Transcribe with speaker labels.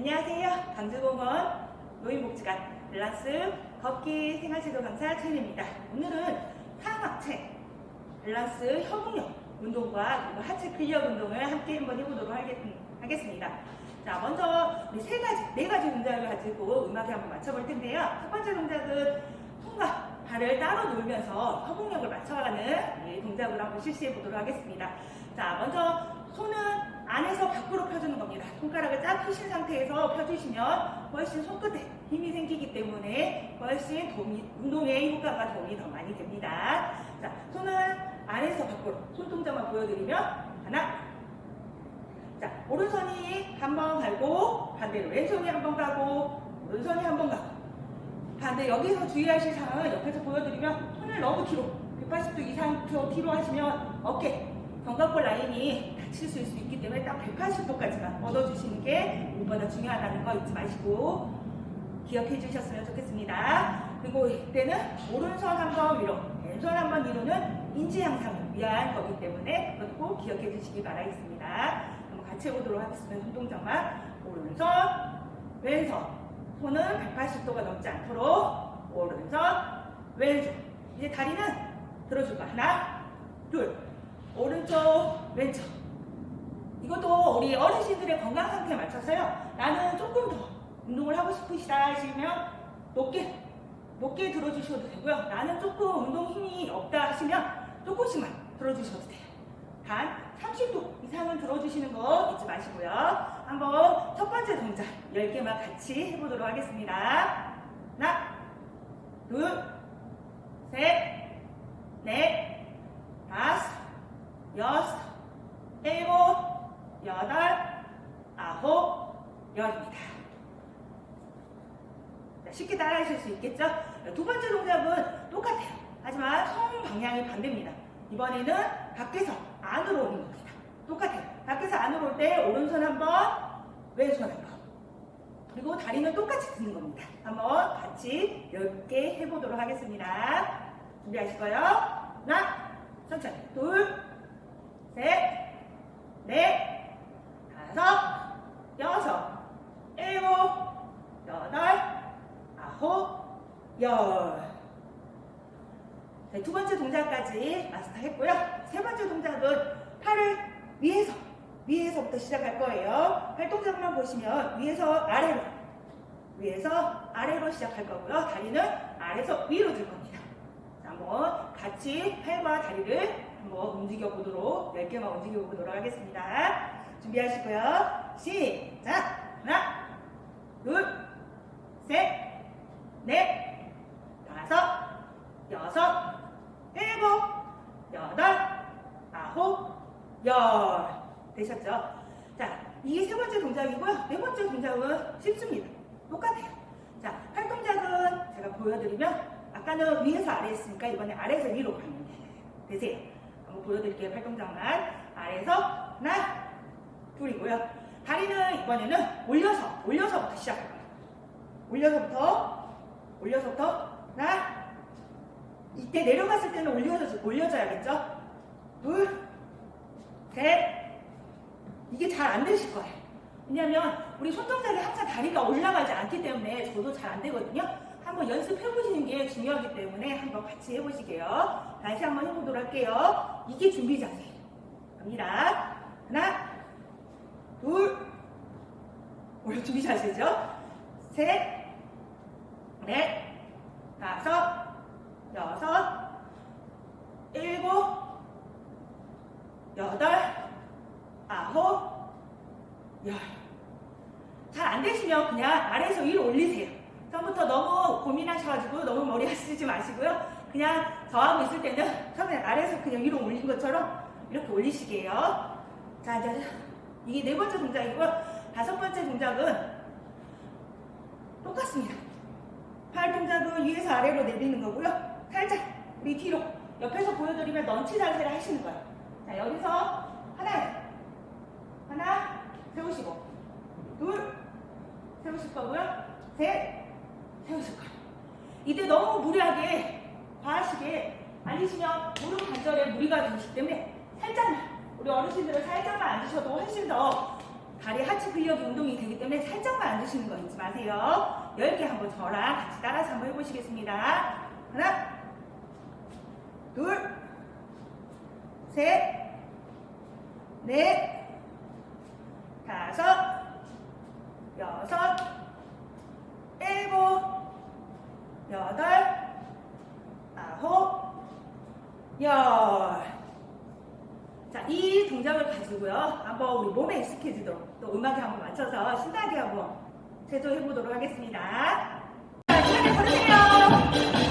Speaker 1: 안녕하세요. 강주공원 노인복지관 밸런스 걷기 생활지도 강사 최인입니다. 오늘은 상하체 밸런스 협응력 운동과 그리고 하체 근력 운동을 함께 한번 해보도록 하겠, 하겠습니다. 자, 먼저 우리 세 가지, 네 가지 동작을 가지고 음악에 한번 맞춰볼 텐데요. 첫 번째 동작은 손과 발을 따로 놀면서 협응력을 맞춰가는 이 동작으로 한번 실시해 보도록 하겠습니다. 자, 먼저 손은 안에서 밖으로 펴주는 겁니다. 손가락을 쫙 펴신 상태에서 펴주시면 훨씬 손끝에 힘이 생기기 때문에 훨씬 도움이, 운동에 효과가 도움이 더 많이 됩니다. 자, 손은 안에서 밖으로 손동작만 보여드리면 하나, 자, 오른손이 한 번 가고 반대로 왼손이 한 번 가고 오른손이 한 번 가고 반대 여기서 주의하실 사항은 옆에서 보여드리면 손을 너무 뒤로 180도 이상 더 뒤로 하시면 어깨 견갑골 라인이 다칠 수 있기 때문에 딱 180도까지만 얻어주시는 게 무엇보다 중요하다는 거 잊지 마시고 기억해 주셨으면 좋겠습니다. 그리고 이때는 오른손 한 번 위로, 왼손 한 번 위로는 인지 향상을 위한 거기 때문에 그것도 꼭 기억해 주시기 바라겠습니다. 한번 같이 해보도록 하겠습니다. 손동작만 오른손, 왼손, 손은 180도가 넘지 않도록 오른손, 왼손. 이제 다리는 들어줄 거 하나, 둘, 오른쪽, 왼쪽. 이것도 우리 어르신들의 건강 상태에 맞춰서요. 나는 조금 더 운동을 하고 싶으시다 하시면 높게, 높게 들어주셔도 되고요. 나는 조금 운동 힘이 없다 하시면 조금씩만 들어주셔도 돼요. 단 30도 이상은 들어주시는 거 잊지 마시고요. 한번 첫 번째 동작 10개만 같이 해보도록 하겠습니다. 하나, 둘, 셋, 넷, 다섯, 여섯, 일곱, 여덟, 아홉, 열입니다. 자, 쉽게 따라하실 수 있겠죠? 두 번째 동작은 똑같아요. 하지만 손 방향이 반대입니다. 이번에는 밖에서 안으로 오는 겁니다. 똑같아요. 밖에서 안으로 올 때 오른손 한 번, 왼손 한 번. 그리고 다리는 똑같이 드는 겁니다. 한번 같이 10개 해보도록 하겠습니다. 준비하시고요. 하나, 천천히. 둘, 셋, 넷, 다섯, 여섯, 일곱, 여덟, 아홉, 열. 네, 두 번째 동작까지 마스터 했고요. 세 번째 동작은 팔을 위에서, 위에서부터 시작할 거예요. 팔 동작만 보시면 위에서 아래로, 위에서 아래로 시작할 거고요. 다리는 아래에서 위로 들 겁니다. 자, 한번 같이 팔과 다리를 한번 움직여 보도록, 10개만 움직여 보도록 하겠습니다. 준비하시고요. 시작! 하나, 둘, 셋, 넷, 다섯, 여섯, 일곱, 여덟, 아홉, 열. 되셨죠? 자, 이게 세 번째 동작이고요. 네 번째 동작은 쉽습니다. 똑같아요. 자, 팔 동작은 제가 보여드리면 아까는 위에서 아래 했으니까 이번에 아래에서 위로 가면 되세요. 한번 보여드릴게요. 팔 동작만. 아래에서 하나, 둘이고요. 다리는 이번에는 올려서, 올려서부터 시작할 거예요. 올려서부터, 올려서부터 하나, 이때 내려갔을 때는 올려줘, 올려줘야겠죠? 둘, 셋. 이게 잘 안 되실 거예요. 왜냐면 우리 손동작이 항상 다리가 올라가지 않기 때문에 저도 잘 안 되거든요. 한번 연습해 보시는 게 중요하기 때문에 한번 같이 해보시게요. 다시 한번 해보도록 할게요. 이게 준비 자세. 갑니다. 하나, 둘, 우리 준비 자세죠? 셋, 넷, 다섯, 여섯, 일곱, 여덟, 아홉, 열. 잘 안 되시면 그냥 아래에서 위로 올리세요. 처음부터 너무 고민하셔가지고 너무 머리 쓰지 마시고요. 그냥 저하고 있을 때는 처음에 아래에서 그냥 위로 올린 것처럼 이렇게 올리시게요. 자, 이제 이게 네 번째 동작이고요. 다섯 번째 동작은 똑같습니다. 팔 동작은 위에서 아래로 내리는 거고요. 살짝 우리 뒤로 옆에서 보여드리면 런치 자세를 하시는 거예요. 자, 여기서 하나, 하나 세우시고 둘 세우실 거고요. 셋 세우실 거예요. 이때 너무 무리하게 과하시게 앉으시면 무릎 관절에 무리가 되시기 때문에 살짝만 우리 어르신들은 살짝만 앉으셔도 훨씬 더 다리 하체 근력이 운동이 되기 때문에 살짝만 앉으시는 거 잊지 마세요. 10개 한번 저랑 같이 따라서 한번 해보시겠습니다. 하나, 둘, 셋, 넷, 다섯, 여섯, 일곱, 여덟, 아홉, 열. 자, 이 동작을 가지고요. 한번 우리 몸에 익숙해지도록 또 음악에 한번 맞춰서 신나게 한번 제조해 보도록 하겠습니다. 자, 시간을 걸으세요.